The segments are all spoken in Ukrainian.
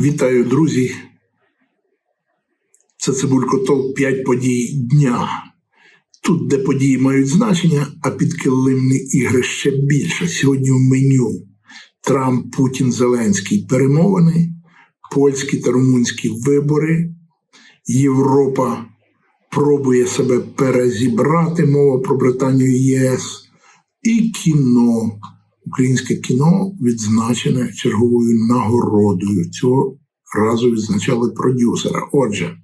Вітаю, друзі. Це Цибулько Толк 5 подій дня. Тут, де події мають значення, а підкилимні ігри ще більше. Сьогодні в меню Трамп, Путін, Зеленський перемовини, польські та румунські вибори. Європа пробує себе перезібрати, мова про Британію ЄС. І кіно. Українське кіно відзначене черговою нагородою. Цього разу відзначали продюсера. Отже,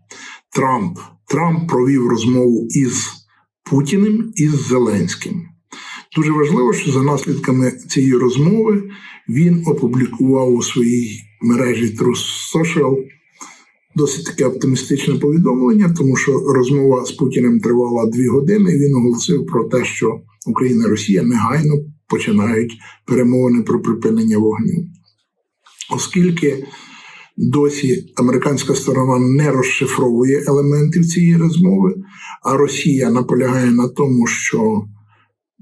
Трамп. Трамп провів розмову із Путіним і з Зеленським. Дуже важливо, що за наслідками цієї розмови він опублікував у своїй мережі True Social досить таке оптимістичне повідомлення, тому що розмова з Путіним тривала дві години. і Він оголосив про те, що Україна і Росія негайно починають перемовини про припинення вогню. Оскільки досі американська сторона не розшифровує елементів цієї розмови, а Росія наполягає на тому, що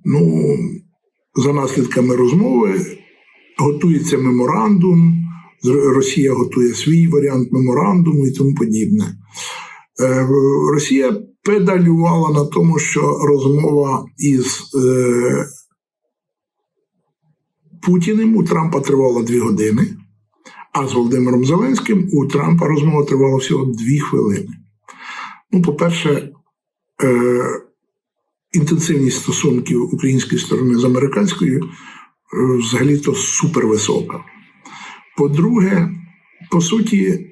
ну, за наслідками розмови готується меморандум, Росія готує свій варіант меморандуму і тому подібне. Е, Росія педалювала на тому, що розмова із е, Путіним у Трампа тривала дві години, а з Володимиром Зеленським у Трампа розмова тривала всього дві хвилини. Ну, по-перше, е, інтенсивність стосунків української сторони з американською взагалі-то супервисока. По-друге, по суті,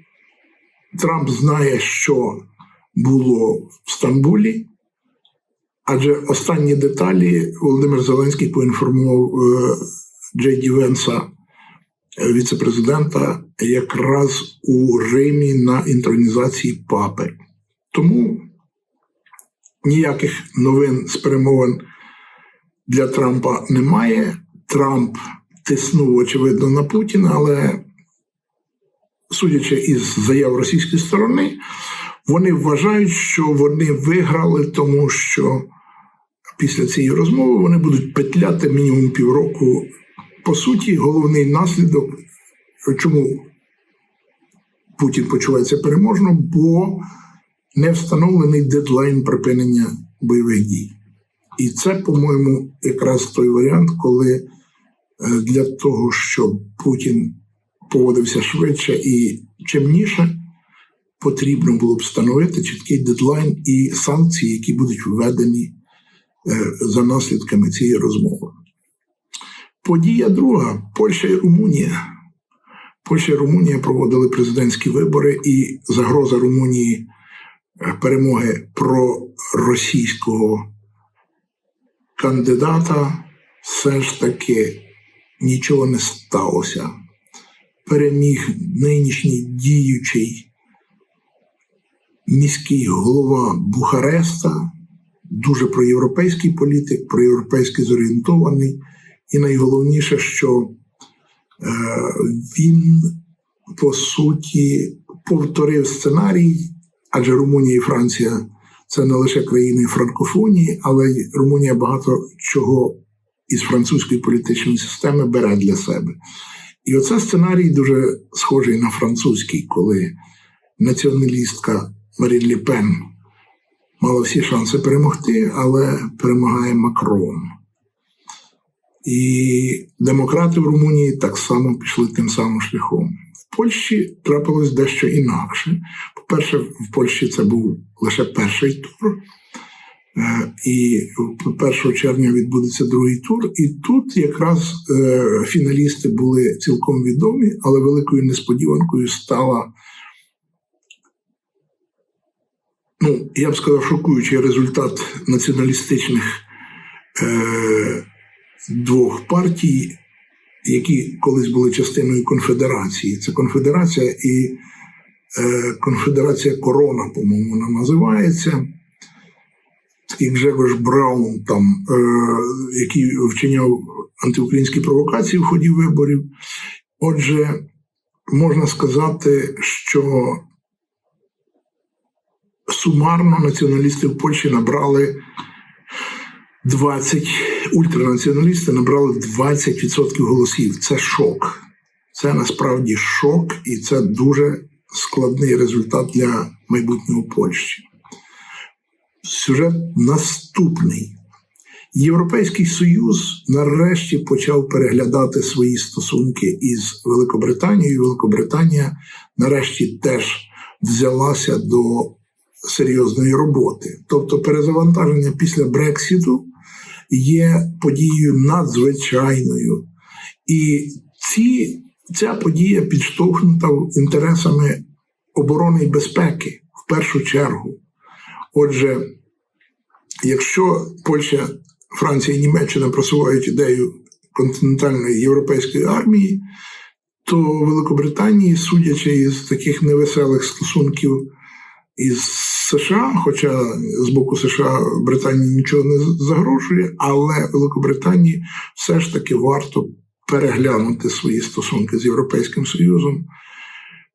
Трамп знає, що було в Стамбулі, адже останні деталі Володимир Зеленський поінформував е, Джей Ді Венса, е, віце-президента, якраз у Римі на інтронізації папи. Тому ніяких новин з перемовин для Трампа немає. Трамп тиснув, очевидно, на Путіна, але, судячи із заяв російської сторони, вони вважають, що вони виграли, тому що після цієї розмови вони будуть петляти мінімум півроку. По суті, головний наслідок, чому Путін почувається переможно, бо не встановлений дедлайн припинення бойових дій. І це, по-моєму, якраз той варіант, коли для того, щоб Путін поводився швидше і чимніше, потрібно було б встановити чіткий дедлайн і санкції, які будуть введені е, за наслідками цієї розмови. Подія друга Польща і Румунія. Польща і Румунія проводили президентські вибори, і загроза Румунії е, перемоги про російського кандидата все ж таки нічого не сталося. Переміг нинішній діючий міський голова Бухареста, дуже проєвропейський політик, проєвропейськи зорієнтований. І найголовніше, що е, він по суті повторив сценарій, адже Румунія і Франція це не лише країни франкофонії, але й Румунія багато чого із французької політичної системи бере для себе. І оце сценарій дуже схожий на французький, коли націоналістка Марін Лі Пен мала всі шанси перемогти, але перемагає Макрон. І демократи в Румунії так само пішли тим самим шляхом. В Польщі трапилось дещо інакше. По-перше, в Польщі це був лише перший тур, і 1 червня відбудеться другий тур. І тут якраз е, фіналісти були цілком відомі, але великою несподіванкою стала. Ну, я б сказав, шокуючий результат націоналістичних е, двох партій, які колись були частиною конфедерації. Це конфедерація і е, конфедерація Корона, по-моєму, вона називається. Такий Гжегош Браун, там, е, який вчиняв антиукраїнські провокації в ході виборів. Отже, можна сказати, що сумарно націоналісти в Польщі набрали 20, ультранаціоналісти набрали 20% голосів. Це шок. Це насправді шок, і це дуже складний результат для майбутнього Польщі. Сюжет наступний. Європейський Союз нарешті почав переглядати свої стосунки із Великобританією. Великобританія нарешті теж взялася до серйозної роботи. Тобто, перезавантаження після Брексіту є подією надзвичайною. І ці, ця подія підштовхнута інтересами оборони і безпеки в першу чергу. Отже, якщо Польща, Франція і Німеччина просувають ідею континентальної європейської армії, то Великобританії, судячи із таких невеселих стосунків із США, хоча з боку США Британії нічого не загрожує, але Великобританії все ж таки варто переглянути свої стосунки з Європейським Союзом.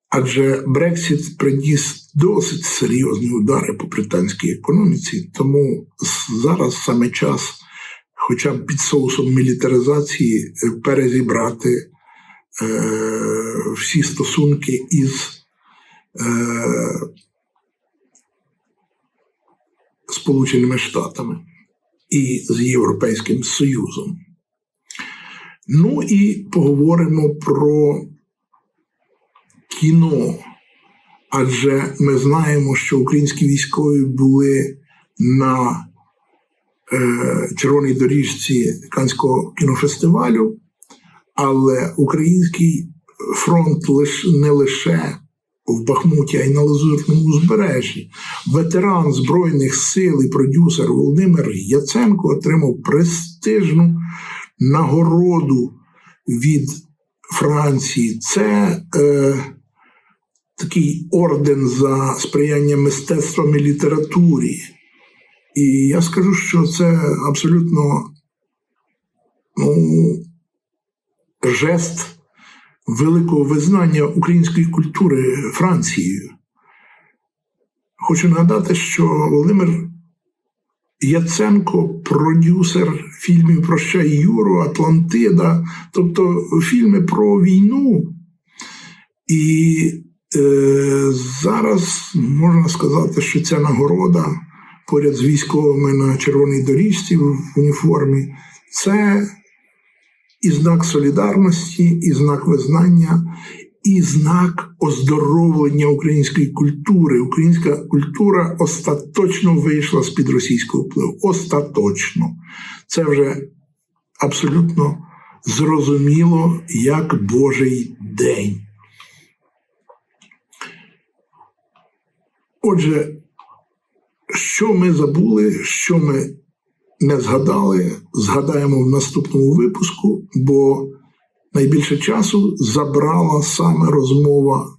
Адже Брексіт приніс досить серйозні удари по британській економіці, тому зараз саме час, хоча б під соусом мілітаризації, перезібрати е, всі стосунки із е, Сполученими Штатами і з Європейським Союзом. Ну і поговоримо про кіно. Адже ми знаємо, що українські військові були на е, червоній доріжці Канського кінофестивалю, але український фронт лиш, не лише в Бахмуті, а й на Лазурному узбережжі. Ветеран Збройних сил і продюсер Володимир Яценко отримав престижну нагороду від Франції. Це е, такий орден за сприяння мистецтвам і літературі. І я скажу, що це абсолютно ну, жест великого визнання української культури Францією. Хочу нагадати, що Володимир Яценко продюсер фільмів Прощай Юру, Атлантида, тобто фільми про війну. І зараз можна сказати, що ця нагорода поряд з військовими на червоній доріжці в уніформі це і знак солідарності, і знак визнання, і знак оздоровлення української культури. Українська культура остаточно вийшла з під російського впливу. Остаточно. Це вже абсолютно зрозуміло як Божий день. Отже, що ми забули, що ми не згадали, згадаємо в наступному випуску, бо найбільше часу забрала саме розмова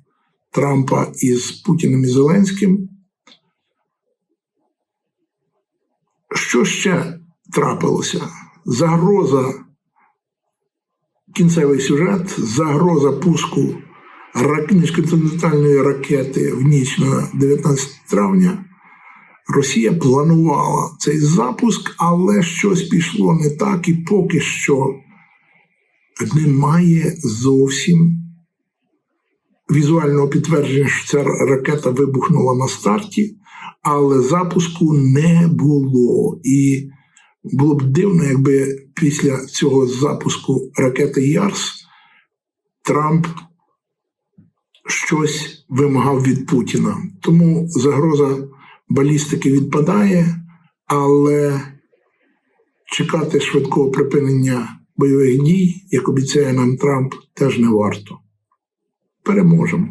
Трампа із Путіним і Зеленським. Що ще трапилося? Загроза, кінцевий сюжет, загроза пуску міжконтинентальної ракети в ніч на 19 травня. Росія планувала цей запуск, але щось пішло не так, і поки що немає зовсім візуального підтвердження, що ця ракета вибухнула на старті, але запуску не було. І було б дивно, якби після цього запуску ракети Ярс Трамп щось вимагав від Путіна. Тому загроза балістики відпадає, але чекати швидкого припинення бойових дій, як обіцяє нам Трамп, теж не варто. Переможемо.